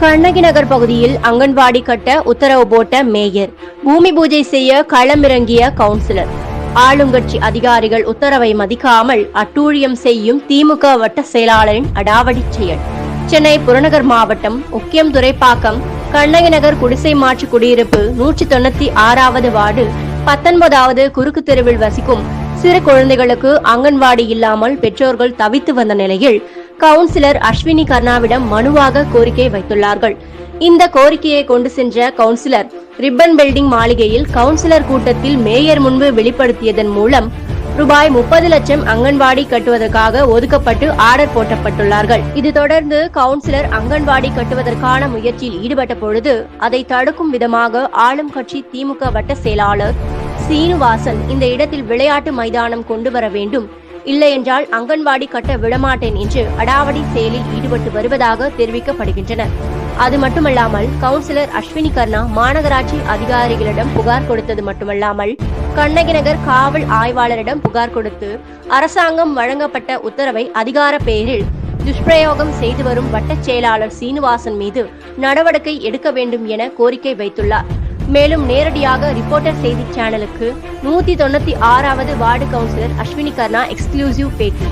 கண்ணகி நகர் பகுதியில் அங்கன்வாடி கட்ட உத்தரவு போட்ட மேயர். பூமி பூஜை செய்ய களமிறங்கிய கவுன்சிலர். ஆளுங்கட்சி அதிகாரிகள் உத்தரவை மதிக்காமல் அட்டூழியம் செய்யும் திமுக வட்ட செயலாளரின் அடாவடி செயல். சென்னை புறநகர் மாவட்டம் உக்கியம் துறைப்பாக்கம் கண்ணகி நகர் குடிசை மாற்று குடியிருப்பு நூற்றி தொண்ணூத்தி ஆறாவது வார்டு பத்தொன்பதாவது குறுக்கு தெருவில் வசிக்கும் சிறு குழந்தைகளுக்கு அங்கன்வாடி இல்லாமல் பெற்றோர்கள் தவித்து வந்த நிலையில் கவுன்சிலர் அஸ்வினி கர்ணாவிடம் மனுவாக கோரிக்கை வைத்துள்ளார்கள். இந்த கோரிக்கையை கொண்டு சென்ற கவுன்சிலர் ரிப்பன் பில்டிங் மாளிகையில் கவுன்சிலர் கூட்டத்தில் மேயர் முன்பு வெளிப்படுத்தியதன் மூலம் ரூபாய் முப்பது லட்சம் அங்கன்வாடி கட்டுவதற்காக ஒதுக்கப்பட்டு ஆர்டர் போட்டப்பட்டுள்ளார்கள். இது தொடர்ந்து கவுன்சிலர் அங்கன்வாடி கட்டுவதற்கான முயற்சியில் ஈடுபட்ட பொழுது அதை தடுக்கும் விதமாக ஆளும் கட்சி திமுக வட்ட செயலாளர் சீனிவாசன் இந்த இடத்தில் விளையாட்டு மைதானம் கொண்டு வர வேண்டும் இல்லையென்றால் அங்கன்வாடி கட்ட விடமாட்டேன் என்று அடாவடி செயலில் ஈடுபட்டு வருவதாக தெரிவிக்கப்படுகின்றன. அது மட்டுமல்லாமல் கவுன்சிலர் அஸ்வினி கர்ணா மாநகராட்சி அதிகாரிகளிடம் புகார் கொடுத்தது மட்டுமல்லாமல் கண்ணகிநகர் காவல் ஆய்வாளரிடம் புகார் கொடுத்து அரசாங்கம் வழங்கப்பட்ட உத்தரவை அதிகார பேரில் துஷ்பிரயோகம் செய்து வரும் வட்டச் செயலாளர் சீனிவாசன் மீது நடவடிக்கை எடுக்க வேண்டும் என கோரிக்கை வைத்துள்ளார். மேலும் நேரடியாக ரிப்போர்ட்டர் செய்தி சேனலுக்கு நூத்தி தொண்ணூத்தி ஆறாவது ward councillor Ashwini Karna exclusive பேட்டி.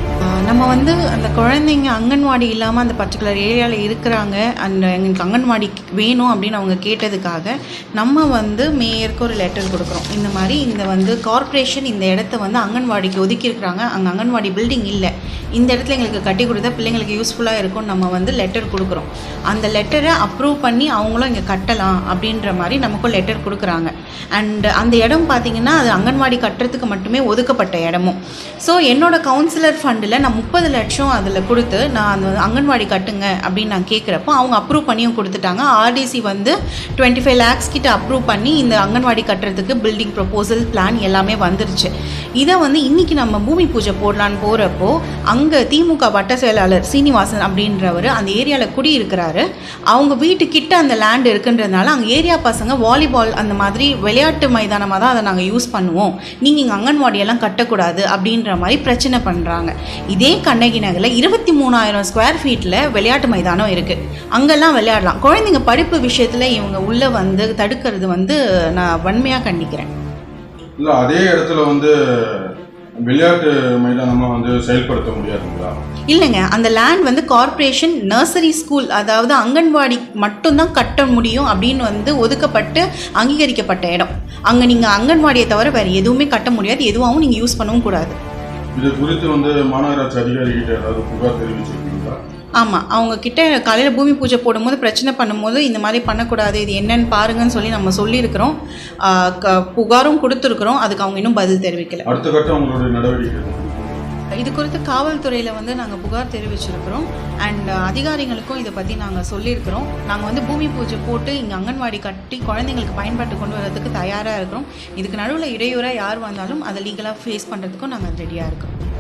நம்ம வந்து அந்த குழந்தைங்க அங்கன்வாடி இல்லாமல் அந்த பர்டிகுலர் ஏரியாவில் இருக்கிறாங்க. அந்த எங்களுக்கு அங்கன்வாடி வேணும் அப்படின்னு அவங்க கேட்டதுக்காக நம்ம வந்து மேயருக்கு ஒரு லெட்டர் கொடுக்குறோம். இந்த மாதிரி இந்த வந்து கார்ப்பரேஷன் இந்த இடத்த வந்து அங்கன்வாடிக்கு ஒதுக்கி இருக்கிறாங்க அங்கே அங்கன்வாடி பில்டிங் இல்லை. இந்த இடத்துல எங்களுக்கு கட்டி கொடுத்தா பிள்ளைங்களுக்கு யூஸ்ஃபுல்லாக இருக்கும். நம்ம வந்து லெட்டர் கொடுக்குறோம். அந்த லெட்டரை அப்ரூவ் பண்ணி அவங்களும் இங்கே கட்டலாம் அப்படின்ற மாதிரி நமக்கும் லெட்டர் கொடுக்குறாங்க. அண்ட் அந்த இடம் பார்த்தீங்கன்னா அது அங்கன்வாடி கட்டுறதுக்கு மட்டுமே ஒதுக்கப்பட்ட இடமும். ஸோ என்னோட கவுன்சிலர் ஃபண்டில் நான் முப்பது லட்சம் அதில் கொடுத்து நான் அந்த அங்கன்வாடி கட்டுங்க அப்படின்னு நான் கேட்குறப்போ அவங்க அப்ரூவ் பண்ணியும் கொடுத்துட்டாங்க. ஆர்டிசி வந்து டுவெண்ட்டி ஃபைவ் லேக்ஸ் கிட்ட அப்ரூவ் பண்ணி இந்த அங்கன்வாடி கட்டுறதுக்கு பில்டிங் ப்ரொப்போசல் பிளான் எல்லாமே வந்துருச்சு. இதை வந்து இன்னைக்கு நம்ம பூமி பூஜை போடலான்னு போகிறப்போ அங்கே திமுக வட்ட செயலாளர் சீனிவாசன் அப்படின்றவர் அந்த ஏரியாவில் குடியிருக்கிறாரு. அவங்க வீட்டுக்கிட்ட அந்த லேண்ட் இருக்குன்றதுனால அங்கே ஏரியா பசங்க வாலிபால் அந்த மாதிரி விளையாட்டு மைதானமாக தான் அதை நாங்கள் யூஸ் பண்ணுவோம். நீங்கள் இங்கே அங்கன்வாடியெல்லாம் கட்டக்கூடாது அப்படின்ற மாதிரி பிரச்சனை பண்ணுறாங்க இதே கண்ணகி நகரில் இருபத்தி மூணாயிரம் ஸ்கொயர் ஃபீட்டில் விளையாட்டு மைதானம் இருக்குது அங்கெல்லாம் விளையாடலாம். குழந்தைங்க படிப்பு விஷயத்தில் இவங்க உள்ளே வந்து தடுக்கிறது வந்து நான் வன்மையாக கண்டிக்கிறேன். இல்லை அதே இடத்துல வந்து விளையாட்டு மைதானமாக வந்து செயல்படுத்த முடியாதுங்களா? இல்லைங்க அந்த லேண்ட் வந்து கார்ப்பரேஷன் நர்சரி ஸ்கூல் அதாவது அங்கன்வாடி மட்டும்தான் கட்ட முடியும் அப்படின்னு வந்து ஒதுக்கப்பட்டு அங்கீகரிக்கப்பட்ட இடம். அங்கே நீங்கள் அங்கன்வாடியை தவிர வேறு எதுவுமே கட்ட முடியாது எதுவாகவும் நீங்கள் யூஸ் பண்ணவும் கூடாது. இது குறித்து வந்து மாநகராட்சி அதிகாரிகிட்ட ஏதாவது புகார் தெரிவிச்சிருக்கீங்களா? ஆமாம் அவங்க கிட்ட காலையில் பூமி பூஜை போடும்போது பிரச்சனை பண்ணும்போது இந்த மாதிரி பண்ணக்கூடாது இது என்னன்னு பாருங்கன்னு சொல்லி நம்ம சொல்லியிருக்கிறோம். க- புகாரும் கொடுத்துருக்குறோம். அதுக்கு அவங்க இன்னும் பதில் தெரிவிக்கல. அடுத்த கட்டம் உங்களுடைய நடவடிக்கை? இது குறித்து காவல்துறையில் வந்து நாங்கள் புகார் தெரிவிச்சிருக்கிறோம். அண்ட் அதிகாரிகளுக்கும் இதை பற்றி நாங்கள் சொல்லியிருக்கிறோம். நாங்கள் வந்து பூமி பூஜை போட்டு இங்கே அங்கன்வாடி கட்டி குழந்தைங்களுக்கு பயன்பாட்டு கொண்டு வரதுக்கு தயாராக இருக்கிறோம். இதுக்கு நடுவில் இடையூறாக யார் வந்தாலும் அதை லீகலாக ஃபேஸ் பண்ணுறதுக்கும் நாங்கள் ரெடியாக இருக்கிறோம்